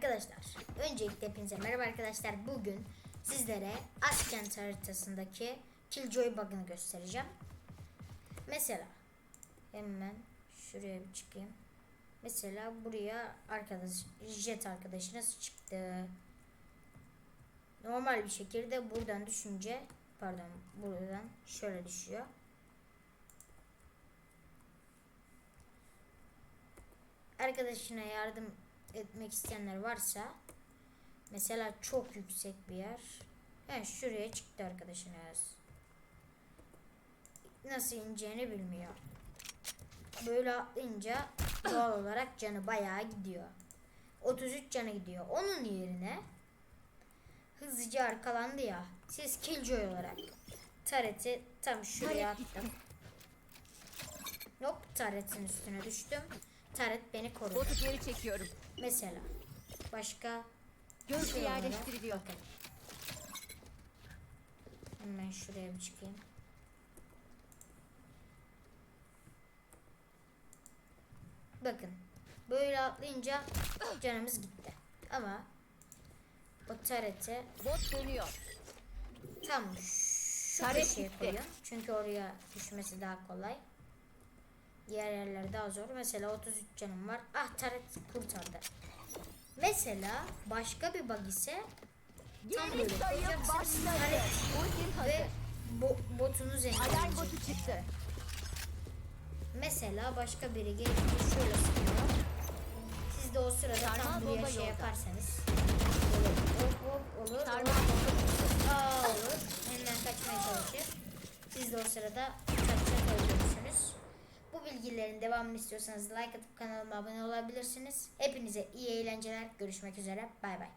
Arkadaşlar öncelikle hepinize merhaba arkadaşlar. Bugün sizlere Askent haritasındaki Killjoy bug'ını göstereceğim. Mesela hemen şuraya bir çıkayım. Mesela buraya arkadaş jet arkadaşınız çıktı. Normal bir şekilde buradan düşünce pardon buradan şöyle düşüyor. arkadaşına yardım etmek isteyenler varsa mesela çok yüksek bir yer. Yani şuraya çıktı arkadaşınız. Nasıl ineceğini bilmiyor. Böyle atlayınca doğal olarak canı bayağı gidiyor. 33 canı gidiyor. Onun yerine hızlıca arkalandı ya. Siz killjoy olarak tareti tam şuraya attım. Hop taretin üstüne düştüm. Taret beni korudu. Botu geri çekiyorum. Mesela başka Gözcü şey yerleştiriliyor. bakın. Hemen şuraya bir çıkayım. Bakın. Böyle atlayınca canımız gitti. Ama o tarete Bot dönüyor. tam şu Taret gitti. koyun. Çünkü oraya düşmesi daha kolay. Diğer yerler daha zor. Mesela 33 canım var. Ah taret kurtardı. Mesela başka bir bug ise tam böyle. Taret Ultim ve bo Alarm engellenecek. botu çıktı. Mesela başka biri gelince şöyle sıkıyor. Siz de o sırada Sarmal tam buraya şey yolda. yaparsanız olur hop hop olur Sarmal olur. Aa olur. Hemen kaçmaya çalışır. Siz de o sırada. Bilgilerin devamını istiyorsanız like atıp kanalıma abone olabilirsiniz. Hepinize iyi eğlenceler. Görüşmek üzere. Bay bay.